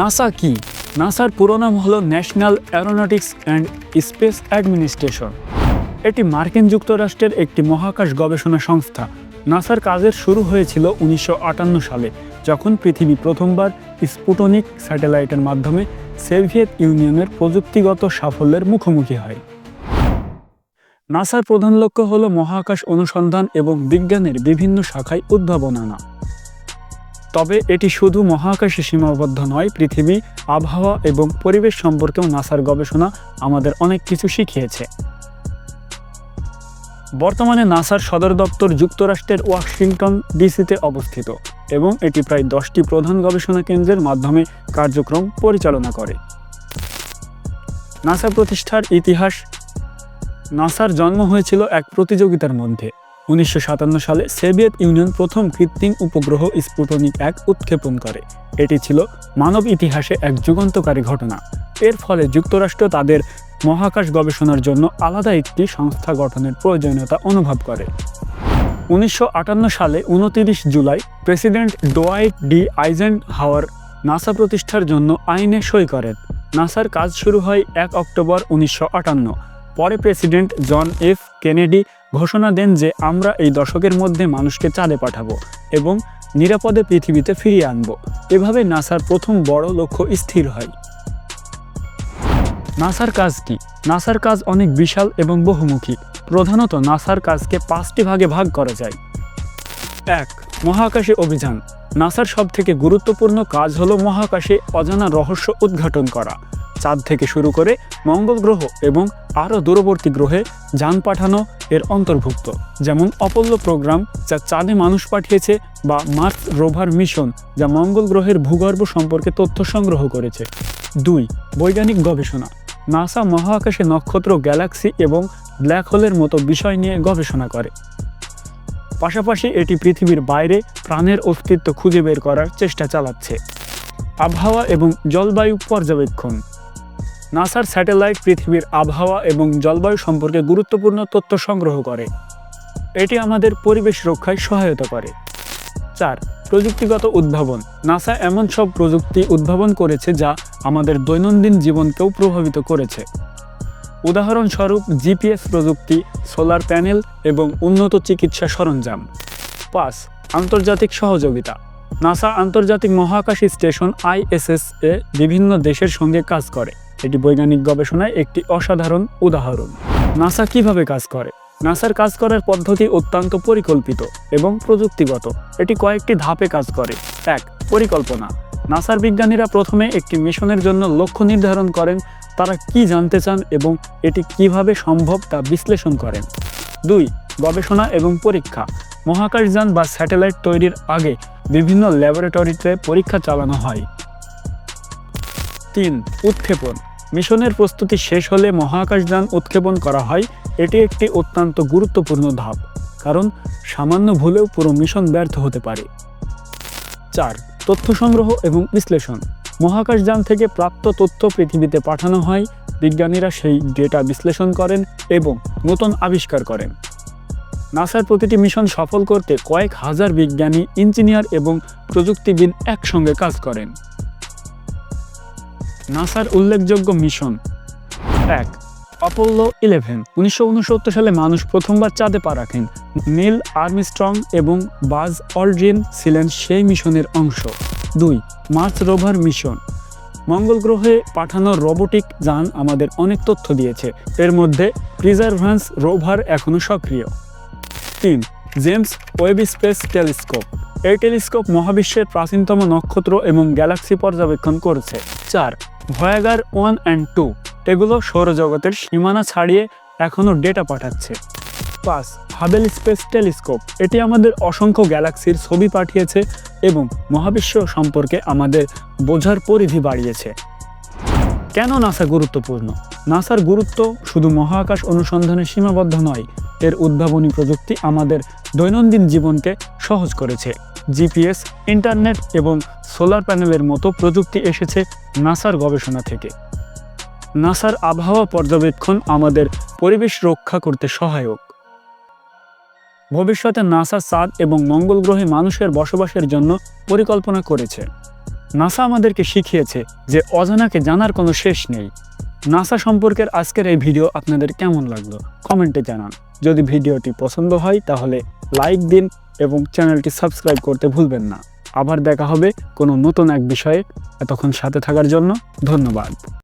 NASA কি? নাসার পুরো নাম হলো national aeronautics and space administration. এটি মার্কিন যুক্তরাষ্ট্রের একটি মহাকাশ গবেষণা সংস্থা। নাসার কাজের শুরু হয়েছিল উনিশশো আটান্ন সালে, যখন পৃথিবী প্রথমবার স্পুটনিক স্যাটেলাইটের মাধ্যমে সোভিয়েত ইউনিয়নের প্রযুক্তিগত সাফল্যের মুখোমুখি হয়। নাসার প্রধান লক্ষ্য হল মহাকাশ অনুসন্ধান এবং বিজ্ঞানের বিভিন্ন শাখায় উদ্ভাবন আনা। তবে এটি শুধু মহাকাশে সীমাবদ্ধ নয়, পৃথিবী, আবহাওয়া এবং পরিবেশ সম্পর্কেও নাসার গবেষণা আমাদের অনেক কিছু শিখিয়েছে। বর্তমানে নাসার সদর দপ্তর যুক্তরাষ্ট্রের ওয়াশিংটন ডিসিতে অবস্থিত এবং এটি প্রায় দশটি প্রধান গবেষণা কেন্দ্রের মাধ্যমে কার্যক্রম পরিচালনা করে। নাসা প্রতিষ্ঠার ইতিহাস, নাসার জন্ম হয়েছিল এক প্রতিযোগিতার মধ্যে। উনিশশো সাতান্ন সালে সোভিয়েত ইউনিয়ন প্রথম কৃত্রিম উপগ্রহ স্পুটনিক এক উৎক্ষেপণ করে। এটি ছিল মানব ইতিহাসে এক যুগান্তকারী ঘটনা। এর ফলে যুক্তরাষ্ট্র তাদের মহাকাশ গবেষণার জন্য আলাদা একটি সংস্থা গঠনের প্রয়োজনীয়তা অনুভব করে। উনিশশো আটান্ন সালে উনতিরিশ July president Dwight D Eisenhower NASA প্রতিষ্ঠার জন্য আইনে সই করেন। নাসার কাজ শুরু হয় এক অক্টোবর উনিশশো আটান্ন। পরে প্রেসিডেন্ট জন এফ কেনেডি ঘোষণা দেন যে আমরা এই দশকের মধ্যে মানুষকে চাঁদে পাঠাবো এবং নিরাপদে পৃথিবীতে ফিরিয়ে আনব। এভাবে নাসার প্রথম বড় লক্ষ্য স্থির হয়। নাসার কাজ কি? নাসার কাজ অনেক বিশাল এবং বহুমুখী। প্রধানত নাসার কাজকে পাঁচটি ভাগে ভাগ করা যায়। এক, মহাকাশে অভিযান। নাসার সবথেকে গুরুত্বপূর্ণ কাজ হলো মহাকাশে অজানা রহস্য উদ্ঘাটন করা। চাঁদ থেকে শুরু করে মঙ্গল গ্রহ এবং আরও দূরবর্তী গ্রহে যান পাঠানো এর অন্তর্ভুক্ত। যেমন অপল্য প্রোগ্রাম, যা চাঁদে মানুষ পাঠিয়েছে বা মার্স রোভার মিশন, যা মঙ্গল গ্রহের ভূগর্ভ সম্পর্কে তথ্য সংগ্রহ করেছে। দুই, বৈজ্ঞানিক গবেষণা। নাসা মহাকাশে নক্ষত্র, গ্যালাক্সি এবং ব্ল্যাক হোলের মতো বিষয় নিয়ে গবেষণা করে। পাশাপাশি এটি পৃথিবীর বাইরে প্রাণের অস্তিত্ব খুঁজে বের করার চেষ্টা চালাচ্ছে। আবহাওয়া এবং জলবায়ু পর্যবেক্ষণ। নাসার স্যাটেলাইট পৃথিবীর আবহাওয়া এবং জলবায়ু সম্পর্কে গুরুত্বপূর্ণ তথ্য সংগ্রহ করে। এটি আমাদের পরিবেশ রক্ষায় সহায়তা করে। চার, প্রযুক্তিগত উদ্ভাবন। নাসা এমন সব প্রযুক্তি উদ্ভাবন করেছে যা আমাদের দৈনন্দিন জীবনকেও প্রভাবিত করেছে। উদাহরণস্বরূপ, জিপিএস প্রযুক্তি, সোলার প্যানেল এবং উন্নত চিকিৎসা সরঞ্জাম। পাঁচ, আন্তর্জাতিক সহযোগিতা। নাসা আন্তর্জাতিক মহাকাশ স্টেশন আইএসএস এ বিভিন্ন দেশের সঙ্গে কাজ করে। এটি বৈজ্ঞানিক গবেষণায় একটি অসাধারণ উদাহরণ। নাসা কীভাবে কাজ করে? নাসার কাজ করার পদ্ধতি অত্যন্ত পরিকল্পিত এবং প্রযুক্তিগত। এটি কয়েকটি ধাপে কাজ করে। এক, পরিকল্পনা। নাসার বিজ্ঞানীরা প্রথমে একটি মিশনের জন্য লক্ষ্য নির্ধারণ করেন, তারা কি জানতে চান এবং এটি কীভাবে সম্ভব তা বিশ্লেষণ করেন। দুই, গবেষণা এবং পরীক্ষা। মহাকাশযান বা স্যাটেলাইট তৈরির আগে বিভিন্ন ল্যাবরেটরিতে পরীক্ষা চালানো হয়। তিন, উৎক্ষেপণ। মিশনের প্রস্তুতি শেষ হলে মহাকাশযান উৎক্ষেপণ করা হয়, এটি একটি অত্যন্ত গুরুত্বপূর্ণ ধাপ, কারণ সামান্য ভুলেও পুরো মিশন ব্যর্থ হতে পারে। চার, তথ্য সংগ্রহ এবং বিশ্লেষণ। মহাকাশযান থেকে প্রাপ্ত তথ্য পৃথিবীতে পাঠানো হয়, বিজ্ঞানীরা সেই ডেটা বিশ্লেষণ করেন এবং নতুন আবিষ্কার করেন। নাসার প্রতিটি মিশন সফল করতে কয়েক হাজার বিজ্ঞানী, ইঞ্জিনিয়ার এবং প্রযুক্তিবিদ একসঙ্গে কাজ করেন। নাসার উল্লেখযোগ্য মিশন। এক অপোলো ইলেভেন। উনিশশো উনসত্তর সালে মানুষ প্রথমবার চাঁদে পা রাখেন। নীল আর্মস্ট্রং এবং বাজ অলড্রিন ছিলেন সেই মিশনের অংশ। দুই, মার্স রোভার মিশন। মঙ্গল গ্রহে পাঠানো রোবোটিক যান আমাদের অনেক তথ্য দিয়েছে। এর মধ্যে প্রিজার্ভান্স রোভার এখনও সক্রিয়। তিন, জেমস ওয়েব স্পেস টেলিস্কোপ। এই টেলিস্কোপ মহাবিশ্বের প্রাচীনতম নক্ষত্র এবং গ্যালাক্সি পর্যবেক্ষণ করেছে। চার ভয়াগার ওয়ান অ্যান্ড টু এগুলো সৌরজগতের সীমানা ছাড়িয়ে এখনও ডেটা পাঠাচ্ছে। পাঁচ হাবেল স্পেস টেলিস্কোপ এটি আমাদের অসংখ্য গ্যালাক্সির ছবি পাঠিয়েছে এবং মহাবিশ্ব সম্পর্কে আমাদের বোঝার পরিধি বাড়িয়েছে। কেন নাসা গুরুত্বপূর্ণ? নাসার গুরুত্ব শুধু মহাকাশ অনুসন্ধানে সীমাবদ্ধ নয়, এর উদ্ভাবনী প্রযুক্তি আমাদের দৈনন্দিন জীবনকে সহজ করেছে। জিপিএস, ইন্টারনেট এবং সোলার প্যানেলের মতো প্রযুক্তি এসেছে নাসার গবেষণা থেকে। নাসার আবহাওয়া পর্যবেক্ষণ আমাদের পরিবেশ রক্ষা করতে সহায়ক। ভবিষ্যতে নাসা চাঁদ এবং মঙ্গল গ্রহে মানুষের বসবাসের জন্য পরিকল্পনা করেছে। নাসা আমাদেরকে শিখিয়েছে যে অজানাকে জানার কোনো শেষ নেই। নাসা সম্পর্কের আজকের এই ভিডিও আপনাদের কেমন লাগল? কমেন্টে জানান। যদি ভিডিওটি পছন্দ হয় তাহলে লাইক দিন এবং চ্যানেলটি সাবস্ক্রাইব করতে ভুলবেন না। আবার দেখা হবে কোনো নতুন এক বিষয়ে। এতক্ষণ সাথে থাকার জন্য ধন্যবাদ।